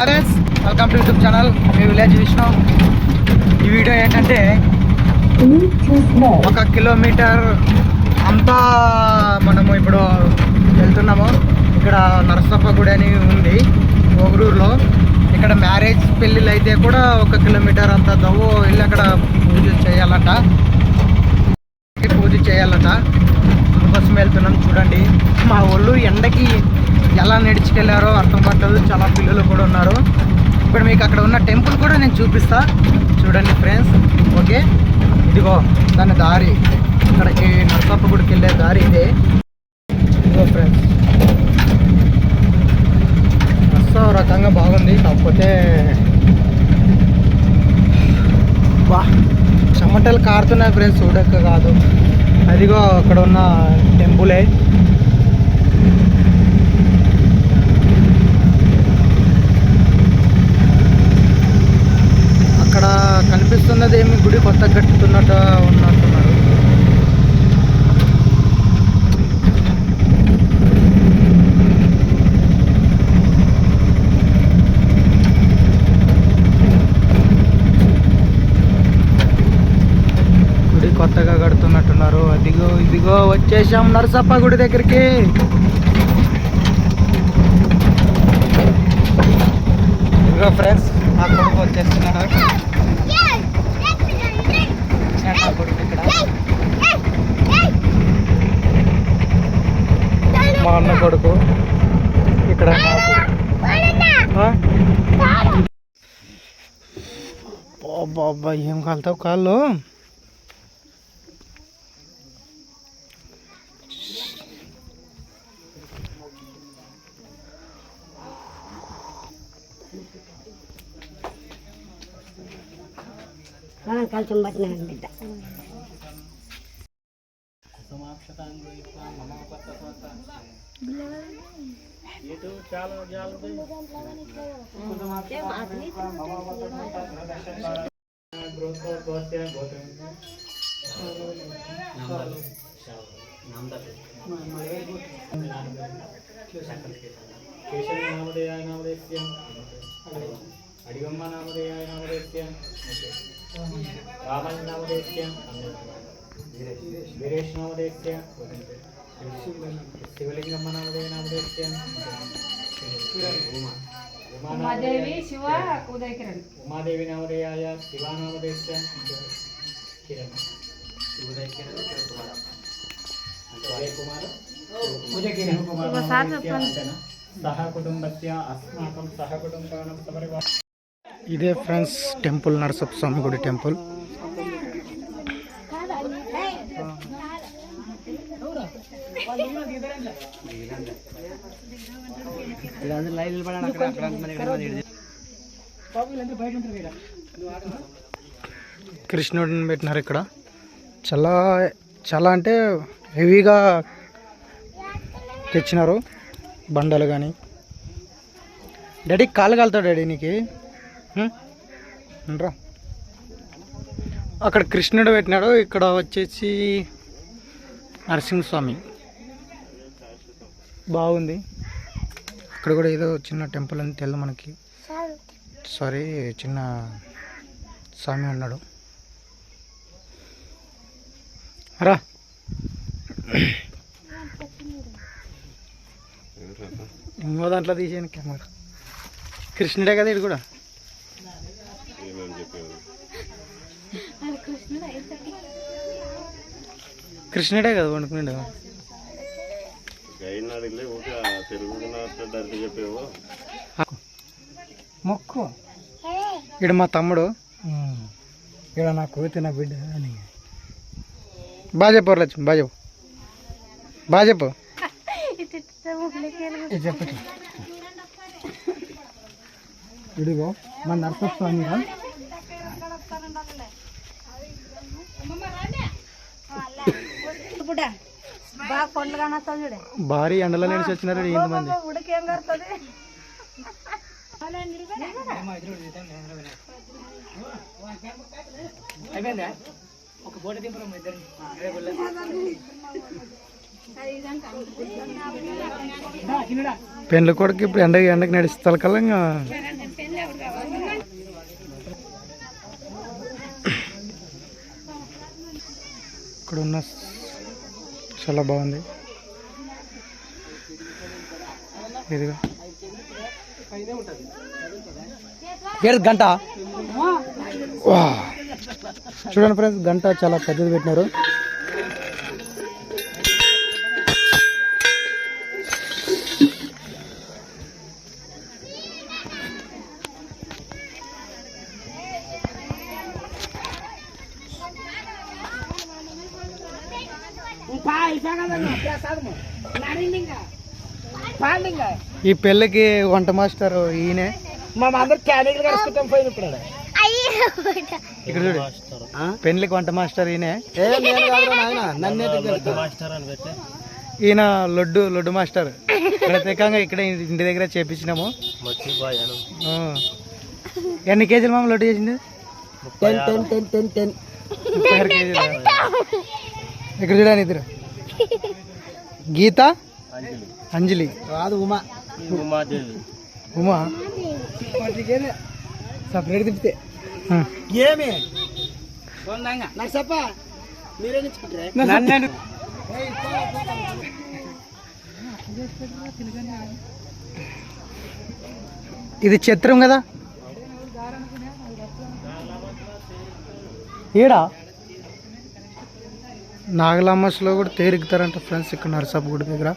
Friends welcome to YouTube channel me village Vishnu. ఈ video ఏంటంటే ఒక కిలోమీటర్ అంతా మనము ఇప్పుడు వెళ్తున్నాము. ఇక్కడ నరసప్ప గుడి అని ఉంది ఓగురూరులో. ఇక్కడ మ్యారేజ్ పెళ్ళిళ్ళు అయితే కూడా ఒక కిలోమీటర్ అంత దవ్వు వెళ్ళి అక్కడ పూజ చేయాలంట. పూజ చేయాలంట. అందుకోసం వెళ్తున్నాం చూడండి. మా ఒళ్ళు ఎండకి ఎలా నడిచుకెళ్ళారో అర్థం పట్టదు చాలా పిల్లలు కూడా ఉన్నారు. ఇప్పుడు మీకు అక్కడ ఉన్న టెంపుల్ కూడా నేను చూపిస్తా. చూడండి ఫ్రెండ్స్ ఓకే? ఇదిగో దాని దారి. ఇక్కడికి నరసప్ప గుడికి వెళ్ళే దారి ఇదే. ఇదిగో ఫ్రెండ్స్. బస్సు రకంగా బాగుంది కాకపోతే వా చెమటలు కారుతున్నాయి ఫ్రెండ్స్ చూడక కాదు. అదిగో అక్కడ ఉన్న టెంపులే అక్కడ కనిపిస్తున్నది ఏమి గుడి కొత్త కట్టుతున్నట్టు ఉన్నట్టున్నారు. గుడి కొత్తగా కడుతున్నట్టున్నారు. అదిగో ఇదిగో వచ్చేసాం నరసప్ప గుడి దగ్గరికి. ఇదిగో ఫ్రెండ్స్ నా కొడుకు వచ్చేస్తున్నాడు. నా కొడుకు ఇక్కడ మా అన్న కొడుకు ఇక్కడ. బాబా ఏం కాలుతావు? కాళ్ళు? కలిసి పట్టిన బిడ్డ. కేశవనామధేయాయ నామధేస్య అడిగమ్మ నామదేయ నామధేస్య. రామన్ నామధేస్య వీరేష్ నామధేస్య శివలింగమ్మ నామధేయ నామధేస్య ఉమాదేవి శివ ఉదయ కిరణ్ ఉమాదేవి నామధేయాయ శివానామధేస్య కిరణ్ ఉదయ కిరణ్ ఉదయ కుమార్ ఒకసారి చెప్పండి. సహ కుటుంబస్య అస్మాకం సహ కుటుంబానం సమరివా ఇదే ఫ్రెండ్స్ టెంపుల్ నరసప్ప స్వామి గుడి టెంపుల్. కృష్ణుడిని పెట్టినారు ఇక్కడ. చాలా చాలా అంటే హెవీగా తెచ్చినారు బండలు కానీ. డాడీ కాలు కాలుతావు డాడీ నీకు? రా. అక్కడ కృష్ణుడు పెట్టినాడు ఇక్కడ వచ్చేసి నరసింహస్వామి. బాగుంది. అక్కడ కూడా ఏదో చిన్న టెంపుల్ అని తెలియదు మనకి. సారీ చిన్న స్వామి ఉన్నాడు. రా. ఇంకో దాంట్లో తీసాను కెమెరా. కృష్ణుడే కదా ఇది కూడా. కృష్ణుడే కదా వండుకున్నాడు? చెప్పేవో. మొక్కు. ఇక్కడ మా తమ్ముడు. ఇక్కడ నా కూతురు నా బిడ్డ అని. బాగా చెప్పు లక్ష్మి బాగా చెప్పు. బాగా చెప్పు. ఇదిగో మన నరసస్వామి బాగా కొండలు కానొస్తాం చూడే. భారీ ఎండలో నిలిచి వచ్చినారు ఉడికేం కడుతుంది అయిపోయిందా? ఒక బోట దింపడం ఇద్దరు పెళ్ళి కొడుకు ఇప్పుడు ఎండ ఎండకి నడుస్తారు ఇంకా ఇక్కడ ఉన్న చాలా బాగుంది. ఇదిగా. ఏడు గంట. చూడండి ఫ్రెండ్స్ గంట చాలా పెద్దది పెట్టినారు. ఈ పెళ్ళికి వంట మాస్టర్ ఈయనే? ఇక్కడ చూడు. పెళ్ళికి వంట మాస్టర్ ఈయనే? ఈయన లడ్డు లడ్డు మాస్టర్. ప్రత్యేకంగా ఇక్కడ ఇంటి దగ్గర చేపించినాము. ఎన్ని కేజీలు మామ లడ్డు చేసింది? Ten ten ten ten ten. ఇక్కడ చూడండి ఇద్దరు. గీత? అంజలి. రాదు ఉమా. ఉమా. సపరేట్ తిప్పితే. ఏమి? నాకు చెప్ప. మీరే నన్ను ఇది చిత్రం కదా? ఈడా నాగలామస్లో కూడా తేరుగుతారంట ఫ్రెండ్స్ ఇక్కడ నరసాపు గుడి దగ్గర.